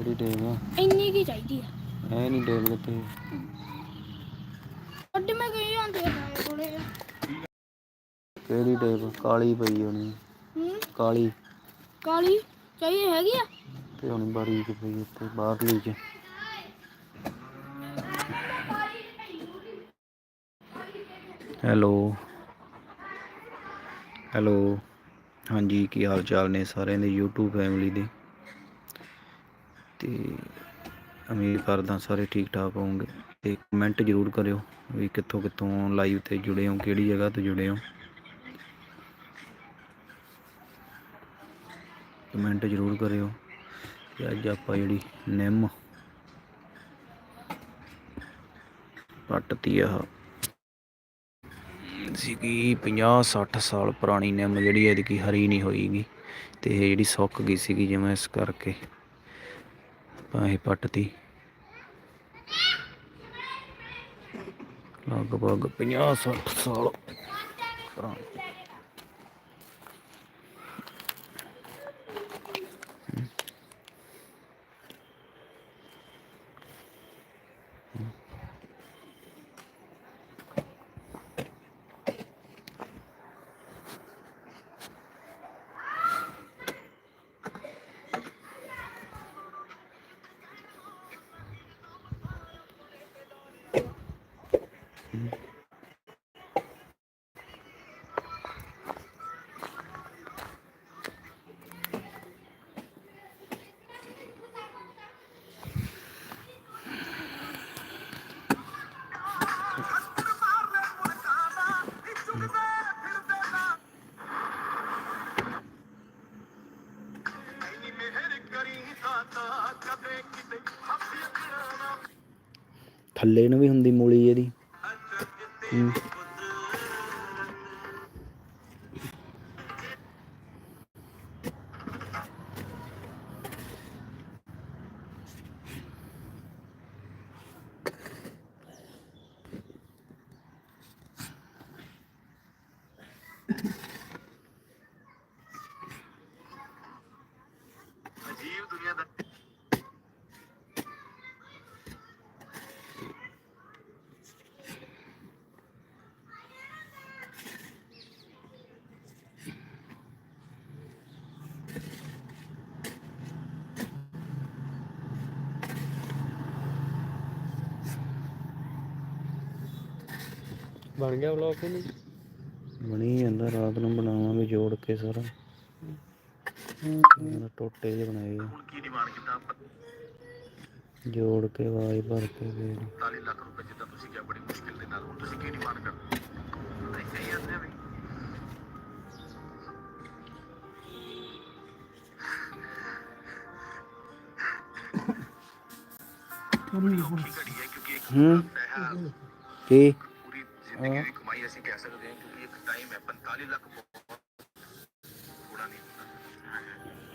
ਕਿਹੜੀ ਟੇਪ ਆ? ਇੰਨੀ ਕੀ ਚਾਹੀਦੀ ਆ? ਐ ਨਹੀਂ ਟੇਪ ਕਿੱਥੇ ਅੱਡੇ ਮੈਂ ਗਈ ਆਂਦੇ ਆ ਕੋਲੇ। ਕਿਹੜੀ ਟੇਪ ਕਾਲੀ ਪਈ ਹੋਣੀ ਹੂੰ? ਕਾਲੀ। ਕਾਲੀ? ਚਾਹੀਏ ਹੈਗੀ ਆ? ਤੇ ਹੁਣ ਬਾਰੀਕ ਪਈ ਉੱਤੇ ਬਾਹਰਲੀ ਚ। ਹੈਲੋ। ਹੈਲੋ। ਹਾਂਜੀ ਕੀ ਹਾਲ ਚਾਲ ਨੇ ਸਾਰਿਆਂ ਦੇ? YouTube ਫੈਮਿਲੀ ਦੇ। ਤੇ ਉਮੀਦ ਕਰਦਾ ਸਾਰੇ ਠੀਕ ਠਾਕ ਹੋਵੋਗੇ ਤੇ ਕਮੈਂਟ ਜ਼ਰੂਰ ਕਰਿਓ ਵੀ ਕਿੱਥੋਂ ਕਿੱਥੋਂ ਲਾਈਵ ਤੇ ਜੁੜੇ ਹੋ, ਕਿਹੜੀ ਜਗ੍ਹਾ ਤੋਂ ਜੁੜੇ ਹੋ। ਕਮੈਂਟ ਜ਼ਰੂਰ ਕਰਿਓ ਤੇ ਅੱਜ ਆਪਾਂ ਜਿਹੜੀ ਨਿੰਮ ਪੱਟਤੀ ਆ ਸੀਗੀ 50 60 ਸਾਲ ਪੁਰਾਣੀ ਨਿੰਮ ਜਿਹੜੀ ਇਹਦੀ ਕੀ ਹਰੀ ਨਹੀਂ ਹੋਈਗੀ ਤੇ ਇਹ ਜਿਹੜੀ ਸੁੱਕ ਗਈ ਸੀਗੀ ਜਿਵੇਂ ਇਸ ਕਰਕੇ। ਆਪਾਂ ਪੱਟਤੀ ਲਗਭਗ 50 60 ਸਾਲ ਪੁਰਾਣੀ। ਥੱਲੇ ਨੂੰ ਵੀ ਹੁੰਦੀ ਮੂਲੀ ਇਹਦੀ। ਬਣ ਗਿਆ ਵਲੌਗ ਕਿ ਨਹੀਂ? ਬਣੀ ਜਾਂਦਾ ਰਾਤ ਨੂੰ ਬਣਾਵਾਂਗੇ ਜੋੜ ਕੇ ਸਾਰਾ। ਇਹਨਾਂ ਟੋਟੇ ਜਿਹੇ ਬਣਾਏ ਆ। ਕੀ ਡਿਮਾਂਡ ਕੀਤਾ ਜੋੜ ਕੇ ਆਵਾਜ਼ ਭਰ ਕੇ ਫੇਰ। 40 ਲੱਖ ਰੁਪਏ ਜਿੱਦਾਂ ਤੁਸੀਂ ਕਿਹਾ ਬੜੀ ਮੁਸ਼ਕਿਲ ਦੇ ਨਾਲ। ਹੁਣ ਤੁਸੀਂ ਕੀ ਡਿਮਾਂਡ ਕਰਦੇ ਨਹੀਂ ਜਾਂਦੇ ਵੀ। ਪੂਰੀ ਔਖੀ ਘੜੀ ਹੈ? ਕਿਉਂਕਿ ਇੱਕ ਹੂੰ। ਕੀ? ਜ਼ਿੰਦਗੀ ਦੀ ਕਮਾਈ ਅਸੀਂ ਕਹਿ ਸਕਦੇ ਹਾਂ ਕਿਉਂਕਿ ਇੱਕ ਟਾਈਮ ਹੈ 45 ਲੱਖ ਬਹੁਤ ਥੋੜਾ ਨਹੀਂ ਹੁੰਦਾ।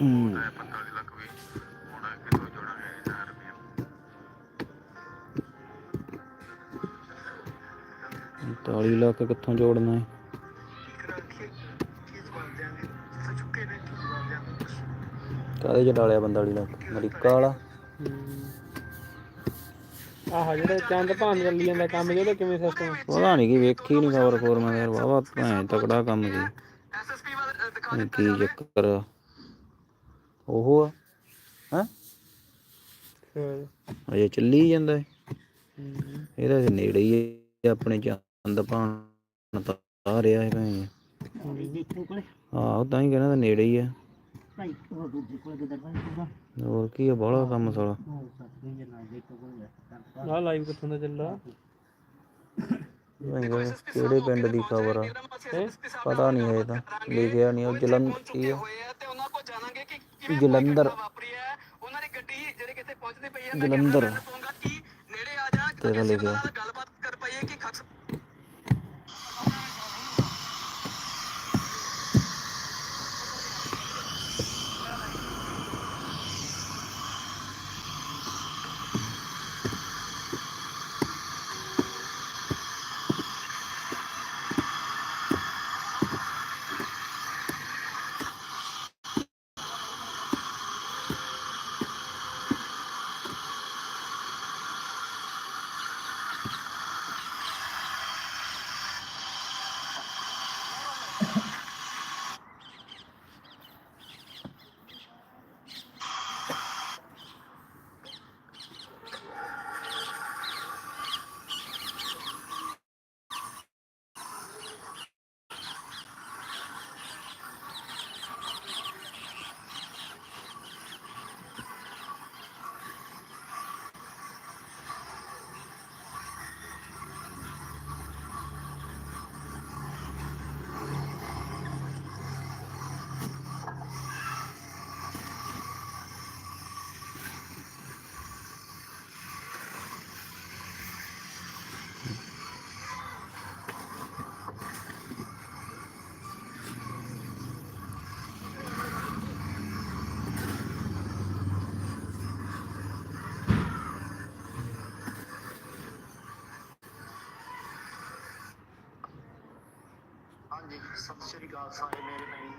ਹੂੰ। ਹੈ 45 ਲੱਖ ਵੀ ਹੁਣ ਕਿੱਥੋਂ ਜੋੜਾਂਗੇ 1000 ਰੁਪਏ 40 ਲੱਖ ਕਿੱਥੋਂ ਜੋੜਨਾ ਹੈ? ਕਾਹਦੇ ਚ ਡਾਲਿਆ 45 ਲੱਖ? ਅਮਰੀਕਾ ਵਾਲਾ? ਆਹ ਜਿਹੜਾ ਚੰਦ ਭਾਨ ਚੱਲੀ ਜਾਂਦਾ ਕੰਮ ਜਿਹਦਾ ਕਿਵੇਂ ਸਿਸਟਮ ਪਤਾ ਨਹੀਂ ਕੀ ਵੇਖੀ ਨਹੀਂ ਖਬਰ ਖੋਰ ਮੈਂ ਯਾਰ ਵਾਵਾ ਭੈਣ ਤਕੜਾ ਕੰਮ ਸੀ। ਐਸਐਸਪੀ ਵਾਲਾ ਇਹ ਕੀ ਚੱਕਰ ਆ? ਉਹ ਆ ਹੈ? ਅਜੇ ਚੱਲੀ ਜਾਂਦਾ ਇਹਦਾ ਤੇ ਨੇੜੇ ਹੀ ਹੈ ਆਪਣੇ ਚੰਦ ਭਾਣ ਤਾਂ ਆ ਰਿਹਾ ਹੈ ਭੈਣ ਆਹ ਤਾਂ ਹੀ ਕਹਿੰਦਾ ਤਾਂ ਨੇੜੇ ਹੀ ਹੈ ਹੋਰ ਕੀ ਆ ਬੜਾ ਕੰਮ ਸਾਲਾ। ਆਹ ਲਾਈਵ ਕਿੱਥੋਂ ਦਾ ਚੱਲਾ ਭੈਣ ਚੋਦ, ਕਿਹੜੇ ਪਿੰਡ ਦੀ ਖਬਰ ਆ? ਹੈ ਪਤਾ ਨਹੀਂ ਹੈ ਤਾਂ ਲਿਖਿਆ ਨਹੀਂ ਉਹ ਜਲੰਧਰ ਕੀ ਆ? ਹੋਏ ਆ ਤੇ ਉਹਨਾਂ ਕੋਲ ਜਾਣਾਂਗੇ ਕਿ ਕਿਵੇਂ ਜਲੰਧਰ ਵਾਪਰੀ ਹੈ ਉਹਨਾਂ ਦੀ ਗੱਡੀ ਜਿਹੜੇ ਕਿਤੇ ਪਹੁੰਚਦੀ ਪਈ ਹੈ ਜਲੰਧਰ ਕਿ ਆ ਤਾਂ ਲਿਖਿਆ ਸਤਿ ਸ਼੍ਰੀ ਅਕਾਲ ਸਾਰੇ ਮੇਰੇ ਭੈਣ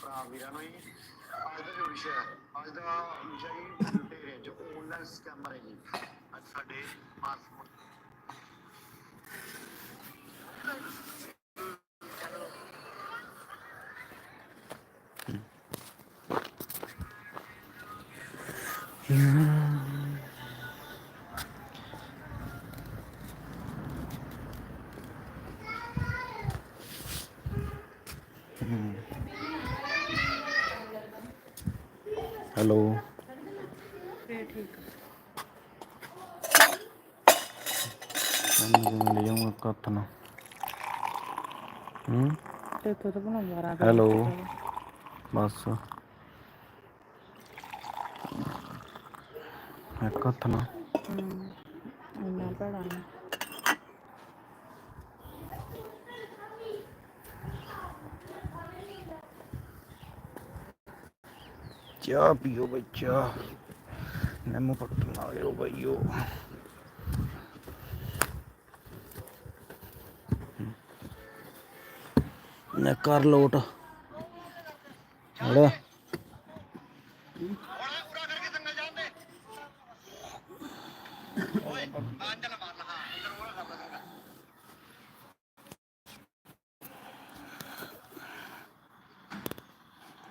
ਭਰਾ ਵੀਰਾਂ ਨੂੰ ਜੀ। ਅੱਜ ਦਾ ਜੋ ਵਿਸ਼ਾ ਹੈ, ਅੱਜ ਦਾ ਵਿਸ਼ਾ ਜੀ ਲੁਟੇਰੇ ਜੋ ਆਨਲਾਈਨ ਸਕੈਮਰ ਹੈ ਜੀ। ਅੱਜ ਸਾਡੇ ਪਾਸ ਹੈਲੋ। ਫੇਰ ਠੀਕ ਮੈਂ ਲੈ ਜਾਊਂਗਾ ਕੱਥ ਨਾ ਹੂੰ? ਤੇ ਤੋ ਤਾਂ ਬਣਾ ਮਾਰਾ ਹੈਲੋ। ਬਸ। ਇੱਕ ਹੱਥ ਨਾ ਇੰਨਾ ਭੜਾ ਨਹੀਂ ਚਾਹ ਪੀਓ ਬਈ ਚਾਹ ਨਿੰਮ ਪੱਟ ਲਾ ਲਿਓ ਬਈਓ। ਨੇ ਕਰ ਲੋਟ। ਹੜਾ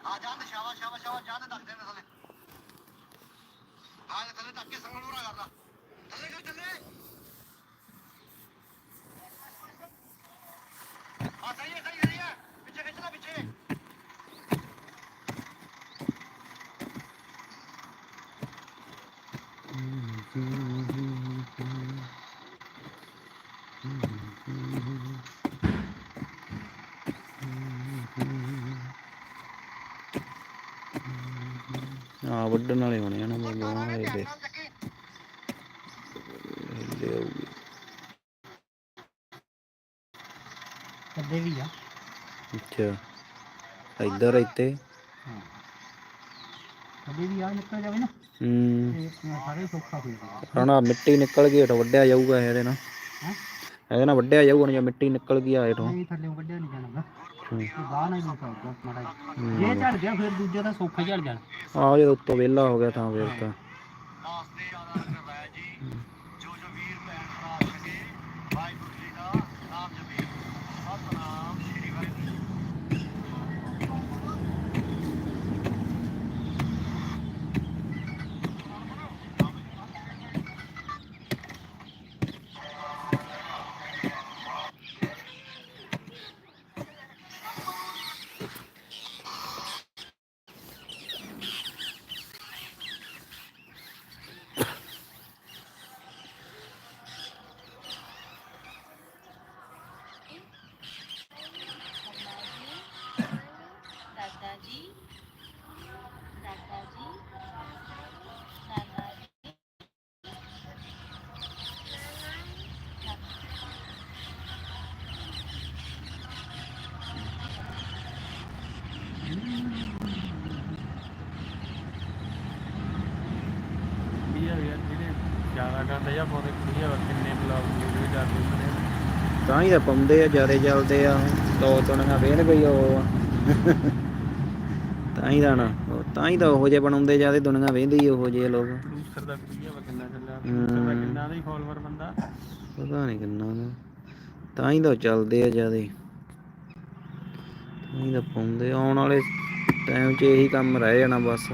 ਆ ਜਾਣ ਦੇ ਸ਼ਾਵਾ ਸ਼ਾਵਾ ਸ਼ਾਵਾ ਜਾਣ ਦੇ ਧੱਕ ਦੇ ਥੱਲੇ ਧੱਕ ਕੇ ਸੰਗਲ ਪੂਰਾ ਕਰਦਾ। ਥੱਲੇ ਕਰ ਥੱਲੇ। ਆ ਸਹੀ ਹੈ ਸਹੀ ਹੈ, ਸਹੀ ਹੈ। ਪਿੱਛੇ ਖਿੱਚ ਲੈ ਪਿੱਛੇ। ਆ ਵੱਢਣ ਵਾਲੇ ਹੋਣੇ ਆ ਨਾ ਬਾਬਾ ਵਾਲੇ ਦੇ ਲਿਆਉਗੀ ਕਦੇ ਵੀ ਆ। ਅੱਛਾ। ਇੱਧਰ ਇੱਥੇ। ਕਦੇ ਵੀ ਆ ਨਿਕਲ ਜਾਵੇ ਨਾ। ਹੂੰ। ਸਾਰੇ ਸੌਖਾ ਹੋ ਜਾਊਗਾ। ਹਣਾ ਮਿੱਟੀ ਨਿਕਲ ਗਈ ਹੇਠੋਂ ਵੱਢਿਆ ਜਾਊਗਾ ਇਹਦੇ ਨਾਲ। ਹੈਂ? ਇਹਦੇ ਨਾਲ ਵੱਢਿਆ ਜਾਊਗਾ ਜੇ ਮਿੱਟੀ ਨਿਕਲ ਗਈ ਆ ਹੇਠੋਂ ਨਹੀਂ ਥੱਲੇ ਵੱਢਿਆ ਨਹੀਂ ਜਾਣਾ ਬਾਹਰ ਨਹੀਂ ਨਿਕਲਦਾ ਮਾੜਾ। ਜੇ ਝੜ ਗਿਆ ਫਿਰ ਦੂਜੇ ਦਾ ਸੌਖਾ ਝੜ ਜਾਣਾ। ਆ ਜਦੋਂ ਉੱਤੋਂ ਵਿਹਲਾ ਹੋ ਗਿਆ ਤਾਂ ਫਿਰ ਤਾਂ। ਜ਼ਿਆਦਾ ਕਰਦੇ ਜਾਂ ਪਾਉਂਦੇ ਕੁੜੀਆਂ ਵਾ ਕਿੰਨੇ ਬਲੌਗ ਵੀਡੀਓ ਜਾਂਦੇ ਹੁੰਦੇ ਨੇ ਤਾਂ ਹੀ ਤਾਂ ਪਾਉਂਦੇ ਆ ਜਿਆਦੇ ਚੱਲਦੇ ਆ ਦੋ ਤੁਣੀਆਂ ਵੇਣ ਗਈ ਉਹ ਆ। ਤਾਂ ਹੀ ਤਾਂ ਨਾ ਉਹ ਤਾਂ ਹੀ ਤਾਂ ਉਹੋ ਜਿਹੇ ਬਣਾਉਂਦੇ ਜਿਆਦੇ ਦੁਨੀਆ ਵੇਂਦੀ ਉਹੋ ਜਿਹੇ ਲੋਕ ਪ੍ਰੋਡਿਊਸਰ ਦਾ ਕੁੜੀਆਂ ਵਾ ਕਿੰਨਾ ਚੱਲਿਆ ਹਮ। ਪ੍ਰੋਡਿਊਸਰ ਦਾ ਕਿੰਨਾ ਦਾ ਹੀ ਫਾਲੋਅਰ ਬੰਦਾ ਪਤਾ ਨਹੀਂ ਕਿੰਨਾ ਦਾ ਤਾਂ ਹੀ ਤਾਂ ਚੱਲਦੇ ਆ ਜਿਆਦੇ ਤਾਂ ਹੀ ਤਾਂ ਪਾਉਂਦੇ ਆ। ਆਉਣ ਵਾਲੇ ਟਾਈਮ 'ਚ ਇਹੀ ਕੰਮ ਰਹਿ ਜਾਣਾ ਬਸ